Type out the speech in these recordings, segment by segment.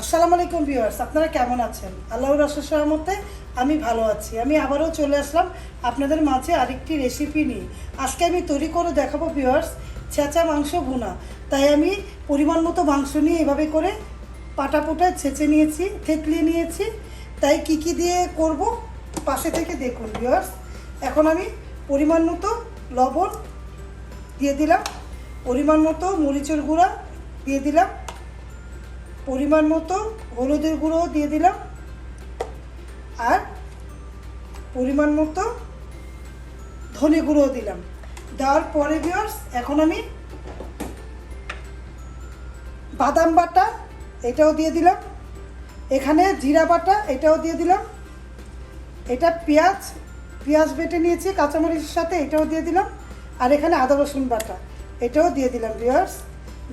আসসালামু আলাইকুম ভিউয়ার্স, আপনারা কেমন আছেন? আল্লাহর রসের সহমতে আমি ভালো আছি। আমি আবারও চলে আসলাম আপনাদের মাঝে আরেকটি রেসিপি নিয়ে। আজকে আমি তৈরি করে দেখাবো ভিউয়ার্স, ছেঁচা মাংস ভুনা। তাই আমি পরিমাণ মতো মাংস নিয়ে এভাবে করে পাটা পোটায় ছেঁচে নিয়েছি থেতলিয়ে নিয়েছি। তাই কি কি দিয়ে করব পাশে থেকে দেখুন ভিউয়ার্স। এখন আমি পরিমাণ মতো লবণ দিয়ে দিলাম, পরিমাণ মতো মরিচের গুঁড়া দিয়ে দিলাম। পরিমাণ মতো হলুদের গুঁড়ো দিয়ে দিলাম। আর পরিমাণ মতো ধনে গুঁড়ো দিলাম। দেওয়ার পরে ভিওর্স এখন আমি বাদাম বাটা এটাও দিয়ে দিলাম। এখানে জিরা বাটা এটাও দিয়ে দিলাম। এটা পেঁয়াজ পেঁয়াজ বেটে নিয়েছি, কাঁচামরিচের সাথে এটাও দিয়ে দিলাম। আর এখানে আদা রসুন বাটা এটাও দিয়ে দিলাম ভিওর্স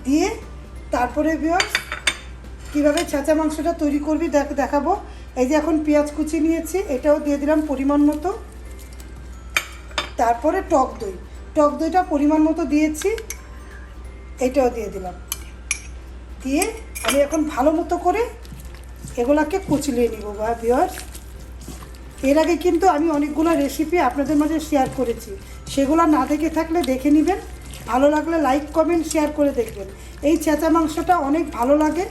দিয়ে তারপরে ভিওর্স কীভাবে ছেঁচা মাংসটা তৈরি করবি দেখ, দেখাবো। এই যে এখন পেঁয়াজ কুচি নিয়েছি, এটাও দিয়ে দিলাম পরিমাণ মতো। তারপরে টক দই। টক দইটা পরিমাণ মতো দিয়েছি, এটাও দিয়ে দিলাম। দিয়ে আমি এখন ভালো মতো করে এগুলাকে কুচলিয়ে নিব বা বিয়ার এর আগে কিন্তু আমি অনেকগুলো রেসিপি আপনাদের মাঝে শেয়ার করেছি। সেগুলো না দেখে থাকলে দেখে নেবেন। ভালো লাগলে লাইক কমেন্ট শেয়ার করে দেখবেন। এই চেঁচা মাংসটা অনেক ভালো লাগে।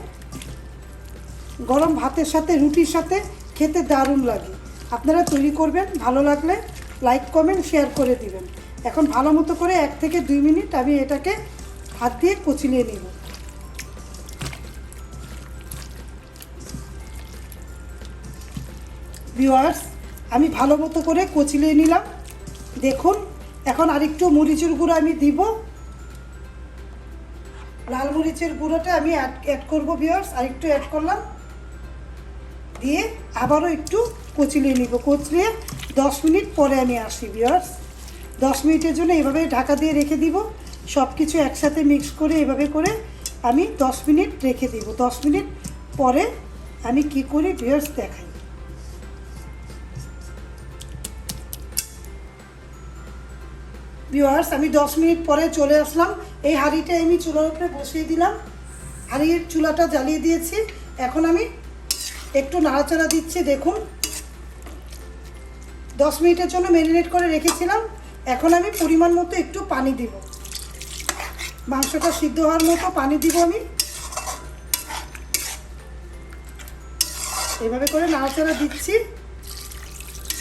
গরম ভাতের সাথে, রুটির সাথে খেতে দারুণ লাগে। আপনারা তৈরি করবেন, ভালো লাগলে লাইক, কমেন্ট, শেয়ার করে দিবেন। এখন ভালো মতো করে এক থেকে দুই মিনিট আমি এটাকে হাত দিয়ে কুচিলিয়ে নিব। ভিওয়ার্স আমি ভালো মতো করে কচিলিয়ে নিলাম। দেখুন, এখন আরেকটু মরিচের গুঁড়ো আমি দিব। লাল মরিচের গুঁড়োটা আমি অ্যাড করব ভিওয়ার্স আরেকটু অ্যাড করলাম। দিয়ে আবারও একটু কচলিয়ে নিব। কচলিয়ে দশ মিনিট পরে আমি আসি ভিওয়ার্স দশ মিনিটের জন্য এভাবে ঢাকা দিয়ে রেখে দিব। সব কিছু একসাথে মিক্স করে এভাবে করে আমি দশ মিনিট রেখে দিব। দশ মিনিট পরে আমি কি করি ভিওয়ার্স দেখাই। ভিওয়ার্স আমি দশ মিনিট পরে চলে আসলাম। এই হাঁড়িটা আমি চুলার উপরে বসিয়ে দিলাম। হাঁড়ির চুলাটা জ্বালিয়ে দিয়েছি। এখন আমি একটু নাড়াচাড়া দিচ্ছি, দেখুন। দশ মিনিটের জন্য ম্যারিনেট করে রেখেছিলাম। এখন আমি পরিমাণ মতো একটু পানি দিব। মাংসটা সিদ্ধ হওয়ার মতো পানি দিব আমি। এভাবে করে নাড়াচাড়া দিচ্ছি।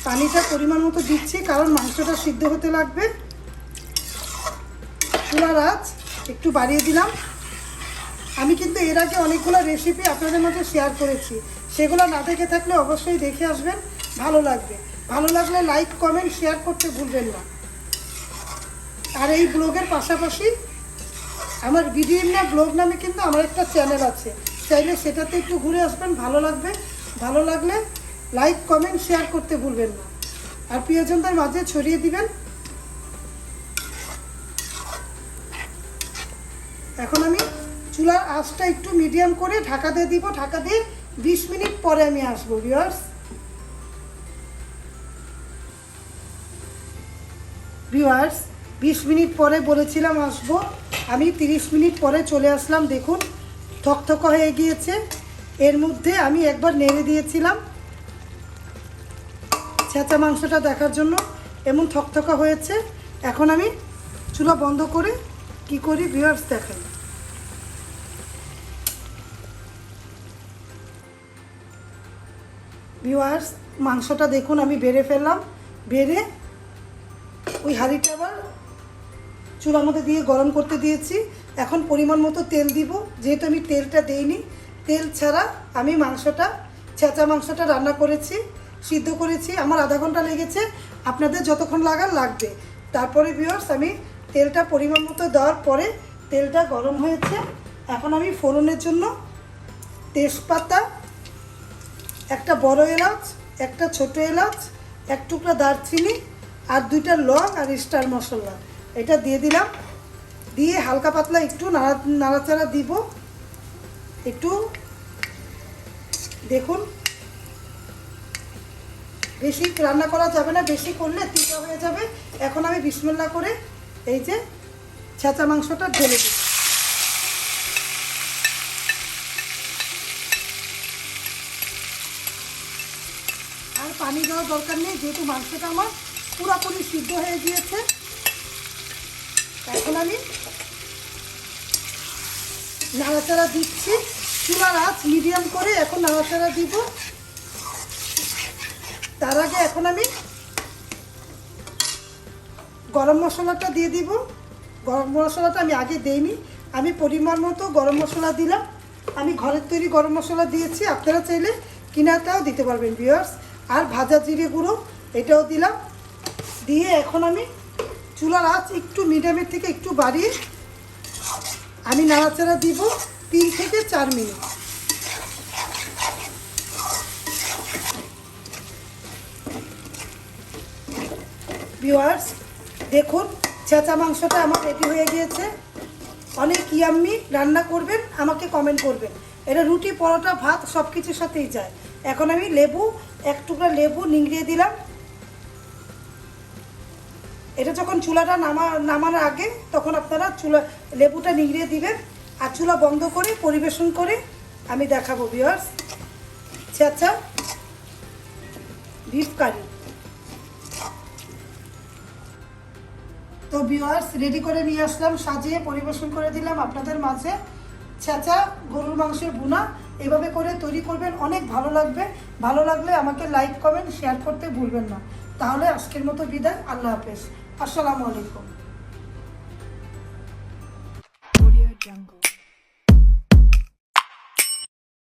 পানিটা পরিমাণ মতো দিচ্ছি, কারণ মাংসটা সিদ্ধ হতে লাগবে। চুলার আঁচ একটু বাড়িয়ে দিলাম। আমি কিন্তু এর আগে অনেকগুলো রেসিপি আপনাদের মধ্যে শেয়ার করেছি। সেগুলো না দেখে থাকলে অবশ্যই দেখে আসবেন, ভালো লাগবে। ভালো লাগলে লাইক কমেন্ট শেয়ার করতে ভুলবেন না। আর এই ব্লগের পাশাপাশি আমার ভিডিও না ব্লগ নামে কিন্তু আমার একটা চ্যানেল আছে। চাইলে সেটাতে একটু ঘুরে আসবেন, ভালো লাগবে। ভালো লাগলে লাইক কমেন্ট শেয়ার করতে ভুলবেন না। আর প্রিয়জনদের মাঝে ছড়িয়ে দিবেন। এখন আমি চুলার আঁচটা একটু মিডিয়াম করে ঢাকা দিয়ে দিব। ঢাকা দিয়ে বিশ মিনিট পরে আমি আসব ভিওয়ার্স ভিওয়ার্স বিশ মিনিট পরে বলেছিলাম আসব। আমি তিরিশ মিনিট পরে চলে আসলাম, দেখুন, থকথক হয়ে গিয়েছে। এর মধ্যে আমি একবার নেড়ে দিয়েছিলাম। ছেঁচা মাংসটা দেখার জন্য এমন থকথকা হয়েছে। এখন আমি চুলা বন্ধ করে কি করি ভিউয়ার্স দেখাই ভিউয়ার্স মাংসটা দেখুন, আমি বেড়ে ফেললাম। বেড়ে ওই হাঁড়িটা আবার চুলার মধ্যে দিয়ে গরম করতে দিয়েছি। এখন পরিমাণ মতো তেল দিব। যেহেতু আমি তেলটা দেইনি, তেল ছাড়া আমি মাংসটা, ছেঁচা মাংসটা রান্না করেছি, সিদ্ধ করেছি। আমার আধা ঘণ্টা লেগেছে। আপনাদের যতক্ষণ লাগার, লাগবে। তারপরে ভিউয়ার্স আমি তেলটা পরিমাণ মতো দেওয়ার পরে তেলটা গরম হয়েছে। এখন আমি ফোড়নের জন্য তেজপাতা একটা বড় এলাচ, একটা ছোট এলাচ, এক টুকরা দারচিনি আর দুইটা লং আর স্টার মশলা। এটা দিয়ে দিলাম। দিয়ে হালকা পাতলা একটু নাড়া নাড়াচাড়া দিব। একটু দেখুন। বেশি রান্না করা যাবে না, বেশি করলে তিতা হয়ে যাবে। এখন আমি বিসমিল্লা করে এই যে ছেঁচা মাংসটা ঢেলে দিই আর পানি দেওয়ার দরকার নেই, যেহেতু মাংসটা আমার পুরোপুরি সিদ্ধ হয়ে গিয়েছে। এখন আমি নাড়াচাড়া দিচ্ছি। চুলার আঁচ মিডিয়াম করে এখন নাড়াচাড়া দিব। তার আগে এখন আমি গরম মশলাটা দিয়ে দিব। গরম মশলাটা আমি আগে দেইনি। আমি পরিমাণ মতো গরম মশলা দিলাম। আমি ঘরের তৈরি গরম মশলা দিয়েছি। আপনারা চাইলে কিনাটাও দিতে পারবেন ভিউয়ার্স আর ভাজা জিরে গুঁড়ো, এটাও দিলাম। দিয়ে এখন আমি চুলার আঁচ একটু মিডিয়ামের থেকে একটু বাড়িয়ে আমি নাড়াচাড়া দিব তিন থেকে চার মিনিট। ভিউয়ার্স দেখুন, চেঁচা মাংসটা আমার রেডি হয়ে গিয়েছে। অনেক ইয়াম্মি রান্না করবেন, আমাকে কমেন্ট করবেন। এটা রুটি, পরোটা, ভাত সব কিছুর সাথেই যায়। এখন আমি লেবু, এক টুকরা লেবু নিংড়িয়ে দিলাম। এটা যখন চুলাটা নামা নামানোর আগে তখন আপনারা চুলা, লেবুটা নিংড়িয়ে দিবেন আর চুলা বন্ধ করে, পরিবেশন করে আমি দেখাবো ভিউয়ার্স চেঁচা বিফ কারি তো ভিউয়ার্স রেডি করে নিয়ে আসলাম, সাজিয়ে পরিবেশন করে দিলাম আপনাদের মাঝে। ছেঁচা গরুর মাংসের বুনা এভাবে করে তৈরি করবেন, অনেক ভালো লাগবে। ভালো লাগলে আমাকে লাইক, কমেন্ট শেয়ার করতে ভুলবেন না। তাহলে আজকের মতো বিদায়, আল্লাহ হাফেজ। আসসালামু আলাইকুম.